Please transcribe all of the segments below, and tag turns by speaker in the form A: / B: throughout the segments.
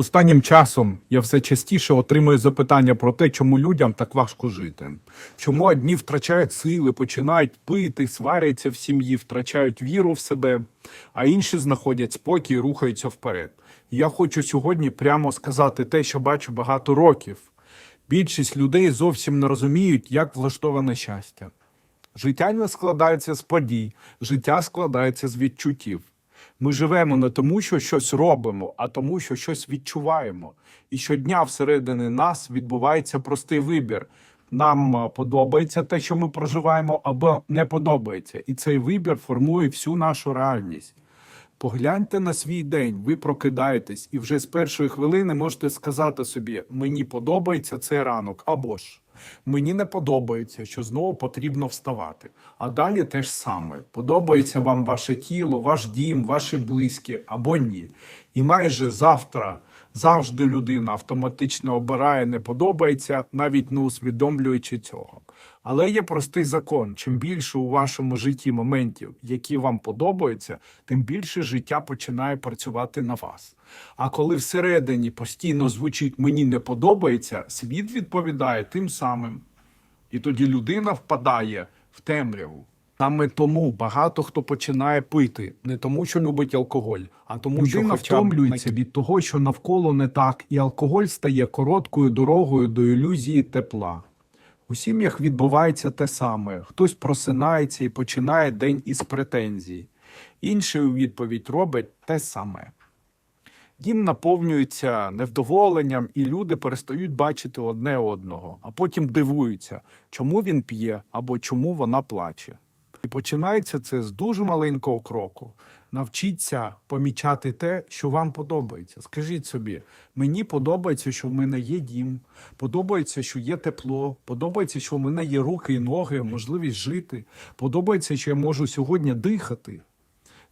A: Останнім часом я все частіше отримую запитання про те, чому людям так важко жити. Чому одні втрачають сили, починають пити, сваряться в сім'ї, втрачають віру в себе, а інші знаходять спокій і рухаються вперед. Я хочу сьогодні прямо сказати те, що бачу багато років. Більшість людей зовсім не розуміють, як влаштоване щастя. Життя не складається з подій, життя складається з відчуттів. Ми живемо не тому, що щось робимо, а тому, що щось відчуваємо. І щодня всередині нас відбувається простий вибір. Нам подобається те, що ми проживаємо, або не подобається. І цей вибір формує всю нашу реальність. Погляньте на свій день, ви прокидаєтесь, і вже з першої хвилини можете сказати собі: мені подобається цей ранок, або ж мені не подобається, що знову потрібно вставати. А далі те ж саме: подобається вам ваше тіло, ваш дім, ваші близькі або ні. І майже завтра завжди людина автоматично обирає не подобається, навіть не усвідомлюючи цього. Але є простий закон: чим більше у вашому житті моментів, які вам подобаються, тим більше життя починає працювати на вас. А коли всередині постійно звучить мені не подобається, світ відповідає тим самим. І тоді людина впадає в темряву. Саме тому багато хто починає пити не тому, що любить алкоголь, а тому, що
B: Людина
A: хоча б
B: втомлюється
A: від того, що навколо не так, і алкоголь стає короткою дорогою до ілюзії тепла. У сім'ях відбувається те саме: хтось просинається і починає день із претензій, інший у відповідь робить те саме. Дім наповнюється невдоволенням, і люди перестають бачити одне одного, а потім дивуються, чому він п'є або чому вона плаче. І починається це з дуже маленького кроку. Навчіться помічати те, що вам подобається. Скажіть собі, мені подобається, що в мене є дім, подобається, що є тепло, подобається, що в мене є руки і ноги, можливість жити. Подобається, що я можу сьогодні дихати.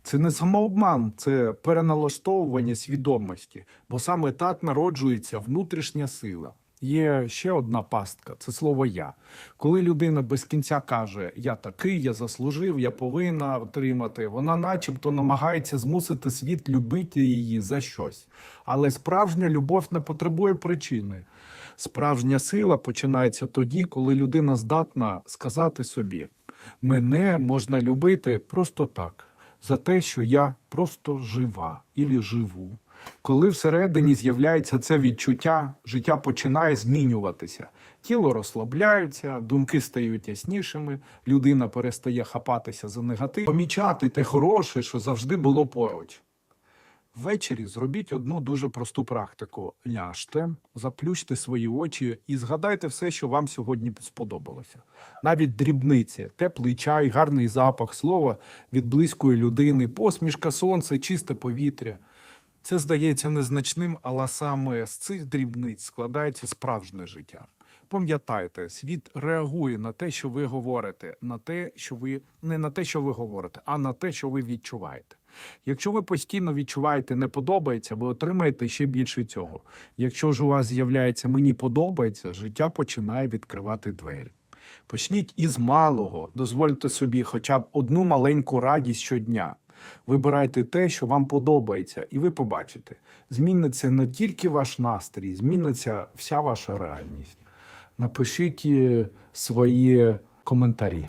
A: Це не самообман, це переналаштовування свідомості, бо саме так народжується внутрішня сила. Є ще одна пастка це слово я. Коли людина без кінця каже Я такий, я заслужив, я повинна отримати, вона начебто намагається змусити світ любити її за щось. Але справжня любов не потребує причини. Справжня сила починається тоді, коли людина здатна сказати собі: мене можна любити просто так за те, що я просто жива і живу. Коли всередині з'являється це відчуття, життя починає змінюватися. Тіло розслабляється, думки стають яснішими, людина перестає хапатися за негатив, помічати те хороше, що завжди було поруч. Ввечері зробіть одну дуже просту практику: ляжте, заплющте свої очі і згадайте все, що вам сьогодні сподобалося. Навіть дрібниці, теплий чай, гарний запах, слово від близької людини, посмішка, сонце, чисте повітря. Це здається незначним, але саме з цих дрібниць складається справжнє життя. Пам'ятайте, світ реагує на те, що ви говорите, на те, що ви не на те, що ви говорите, а на те, що ви відчуваєте. Якщо ви постійно відчуваєте не подобається, ви отримаєте ще більше цього. Якщо ж у вас з'являється мені подобається, життя починає відкривати двері. Почніть із малого, дозвольте собі хоча б одну маленьку радість щодня. Вибирайте те, що вам подобається, і ви побачите, зміниться не тільки ваш настрій, зміниться вся ваша реальність. Напишіть е, свої коментарі.